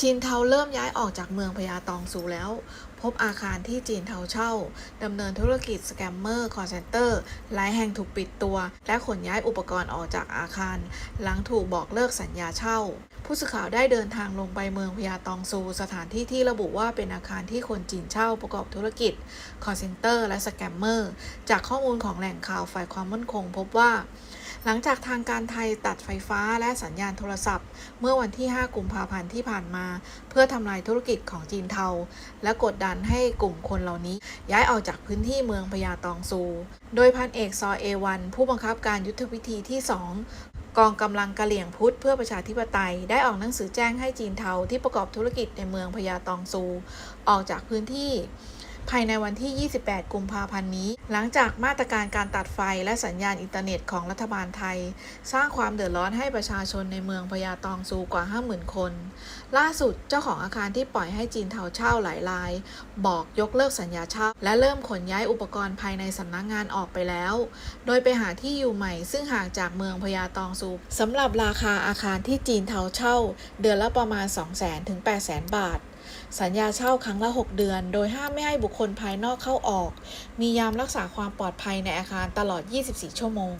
จีนเทาเริ่มย้ายออกจากเมืองพญาตองซูแล้ว พบอาคารที่จีนเทาเช่าดำเนินธุรกิจสแกมเมอร์คอร์เซนเตอร์หลายแห่งถูกปิดตัว และขนย้ายอุปกรณ์ออกจากอาคาร หลังถูกบอกเลิกสัญญาเช่า ผู้สื่อข่าวได้เดินทางลงไปเมืองพญาตองซู สถานที่ที่ระบุว่าเป็นอาคารที่คนจีนเช่าประกอบธุรกิจคอร์เซนเตอร์และสแกมเมอร์จากข้อมูลของแหล่งข่าวฝ่ายความมั่นคง พบว่า หลังจากทางการไทยตัดไฟฟ้าและสัญญาณโทรศัพท์ เมื่อวันที่ 5 กุมภาพันธ์ที่ผ่านมา เพื่อทำลายธุรกิจของจีนเทา และกดดันให้กลุ่มคนเหล่านี้ ย้ายออกจากพื้นที่เมืองพญาตองซู โดยพันเอกซอเอวัน ผู้บังคับการยุทธวิธีที่ 2กองกำลังกะเหลี่ยงพุทธเพื่อประชาธิปไตย ได้ออกหนังสือแจ้งให้จีนเทาที่ประกอบธุรกิจในเมืองพญาตองซู ออกจากพื้นที่ ภายในวันที่ 28 กุมภาพันธ์นี้ หลังจากมาตรการการตัดไฟและสัญญาณอินเทอร์เน็ตของรัฐบาลไทย สร้างความเดือดร้อนให้ประชาชนในเมืองพญาตองซูกว่า 50,000 คน ล่าสุดเจ้าของอาคารที่ปล่อยให้จีนเทาเช่าหลายราย บอกยกเลิกสัญญาเช่า และเริ่มขนย้ายอุปกรณ์ภายในสำนักงงานออกไปแล้ว โดยไปหาที่อยู่ใหม่ ซึ่งห่างจากเมืองพญาตองซูสำหรับราคาอาคารที่จีนเทาเช่า เดือนละประมาณ 200,000ถึง800,000 บาท สัญญาเช่าครั้งละ 6 เดือน โดยห้ามไม่ให้บุคคลภายนอกเข้าออก มียามรักษาความปลอดภัยในอาคารตลอด 24 ชั่วโมง